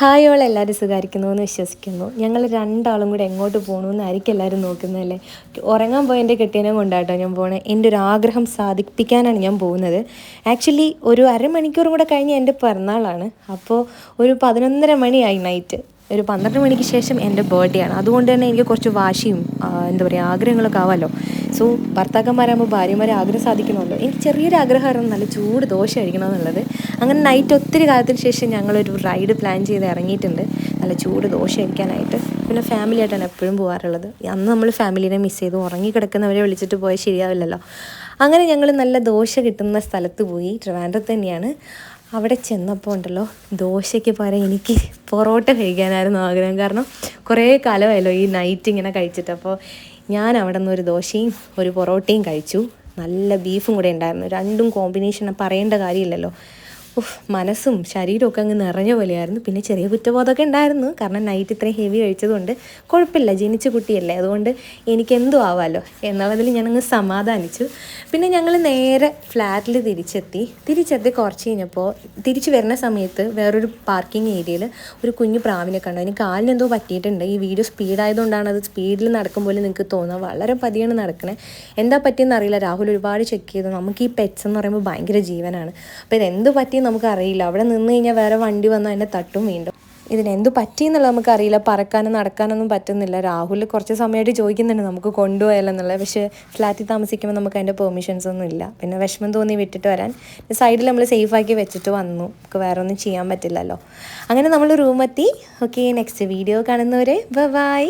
Hi all എല്ലാവരും സുഖമായിരിക്കുന്നു എന്ന് വിശ്വസിക്കുന്നു. ഞങ്ങൾ രണ്ടാളും കൂടെ എങ്ങോട്ട് പോകണമെന്നായിരിക്കും എല്ലാവരും നോക്കുന്നതല്ലേ? ഉറങ്ങാൻ പോയ എന്റെ കെട്ടിയനെ കൊണ്ടാട്ടോ ഞാൻ പോണേ. എന്റെ ഒരു ആഗ്രഹം സാധിപ്പിക്കാനാണ് ഞാൻ പോകുന്നത്. ആക്ച്വലി ഒരു അരമണിക്കൂർ കൂടെ കഴിഞ്ഞ് എന്റെ പിറന്നാളാണ്. അപ്പോൾ ഒരു പതിനൊന്നര മണിയായി നൈറ്റ് ഒരു പന്ത്രണ്ട് മണിക്ക് ശേഷം എന്റെ ബർത്ത്ഡേ ആണ്. അതുകൊണ്ട് തന്നെ എനിക്ക് കുറച്ച് വാശിയും എന്താ പറയുക ആഗ്രഹങ്ങളൊക്കെ ആവാമല്ലോ. സോ ഭർത്താക്കന്മാരാകുമ്പോൾ ഭാര്യമാരെ ആഗ്രഹം സാധിക്കണമല്ലോ. എനിക്ക് ചെറിയൊരു ആഗ്രഹമായിരുന്നു നല്ല ചൂട് ദോശ കഴിക്കണം എന്നുള്ളത് അങ്ങനെ നൈറ്റ് ഒത്തിരി കാലത്തിന് ശേഷം ഞങ്ങളൊരു റൈഡ് പ്ലാൻ ചെയ്ത് ഇറങ്ങിയിട്ടുണ്ട്. നല്ല ചൂട് ദോശ കഴിക്കാനായിട്ട്. പിന്നെ ഫാമിലിയായിട്ടാണ് എപ്പോഴും പോകാറുള്ളത്. അന്ന് നമ്മൾ ഫാമിലിനെ മിസ് ചെയ്ത്. ഉറങ്ങി കിടക്കുന്നവരെ വിളിച്ചിട്ട് പോയാൽ ശരിയാവില്ലല്ലോ. അങ്ങനെ ഞങ്ങൾ നല്ല ദോശ കിട്ടുന്ന സ്ഥലത്ത് പോയി. ട്രിവാൻഡ്രത്ത് തന്നെയാണ്. അവിടെ ചെന്നപ്പോൾ ഉണ്ടല്ലോ ദോശയ്ക്ക് പകരം എനിക്ക് പൊറോട്ട കഴിക്കാനായിരുന്നു ആഗ്രഹം. കാരണം കുറേ കാലമായല്ലോ ഈ നൈറ്റ് ഇങ്ങനെ കഴിച്ചിട്ട്. അപ്പോൾ ഞാൻ അവിടെ നിന്ന് ഒരു ദോശയും ഒരു പൊറോട്ടയും കഴിച്ചു. നല്ല ബീഫും കൂടെ ഉണ്ടായിരുന്നു. രണ്ടും കോമ്പിനേഷൻ പറയേണ്ട കാര്യമില്ലല്ലോ. ഉഫ് മനസ്സും ശരീരമൊക്കെ അങ്ങ് നിറഞ്ഞ പോലെയായിരുന്നു. പിന്നെ ചെറിയ കുറ്റബോധമൊക്കെ ഉണ്ടായിരുന്നു. കാരണം നൈറ്റ് ഇത്രയും ഹെവി കഴിച്ചതുകൊണ്ട് കുഴപ്പമില്ല. ജനിച്ച കുട്ടിയല്ലേ. അതുകൊണ്ട് എനിക്ക് എന്തും ആവാമല്ലോ എന്നുള്ളതിൽ ഞാനങ്ങ് സമാധാനിച്ചു. പിന്നെ ഞങ്ങൾ നേരെ ഫ്ലാറ്റിൽ തിരിച്ചെത്തി. തിരിച്ചെത്തി കുറച്ച് കഴിഞ്ഞപ്പോൾ തിരിച്ചു വരുന്ന സമയത്ത് വേറൊരു പാർക്കിംഗ് ഏരിയയിൽ ഒരു കുഞ്ഞു പ്രാവിനെ കണ്ടു. അതിന് കാലിന് എന്തോ പറ്റിയിട്ടുണ്ട്. ഈ വീഡിയോ സ്പീഡായതുകൊണ്ടാണ് അത് സ്പീഡിൽ നടക്കും പോലെ നിങ്ങൾക്ക് തോന്നുക വളരെ പതിയാണ് നടക്കണേ. എന്താ പറ്റിയെന്ന് അറിയില്ല. രാഹുൽ ഒരുപാട് ചെക്ക് ചെയ്തു. നമുക്ക് ഈ പെറ്റ്സ് എന്ന് പറയുമ്പോൾ ഭയങ്കര ജീവനാണ്. അപ്പോൾ ഇതെന്ത് പറ്റിയെന്ന് നമുക്കറിയില്ല. അവിടെ നിന്ന് കഴിഞ്ഞാൽ വേറെ വണ്ടി വന്നാൽ അതിനെ തട്ടും വീണ്ടും. ഇതിനെന്ത് പറ്റിയെന്നുള്ളത് നമുക്കറിയില്ല. പറക്കാനും നടക്കാനൊന്നും പറ്റുന്നില്ല. രാഹുൽ കുറച്ച് സമയമായിട്ട് ചോദിക്കുന്നുണ്ട് നമുക്ക് കൊണ്ടുപോയാലോ എന്നുള്ളത്. പക്ഷേ ഫ്ലാറ്റിൽ താമസിക്കുമ്പോൾ നമുക്ക് അതിന്റെ പെർമിഷൻസ് ഒന്നും ഇല്ല. പിന്നെ വിഷമം തോന്നി വിട്ടിട്ട് വരാൻ. സൈഡിൽ നമ്മൾ സേഫാക്കി വെച്ചിട്ട് വന്നു. നമുക്ക് വേറെ ഒന്നും ചെയ്യാൻ പറ്റില്ലല്ലോ. അങ്ങനെ നമ്മൾ റൂമെത്തി ഓക്കെ നെക്സ്റ്റ് വീഡിയോ കാണുന്നവരെ. ബൈ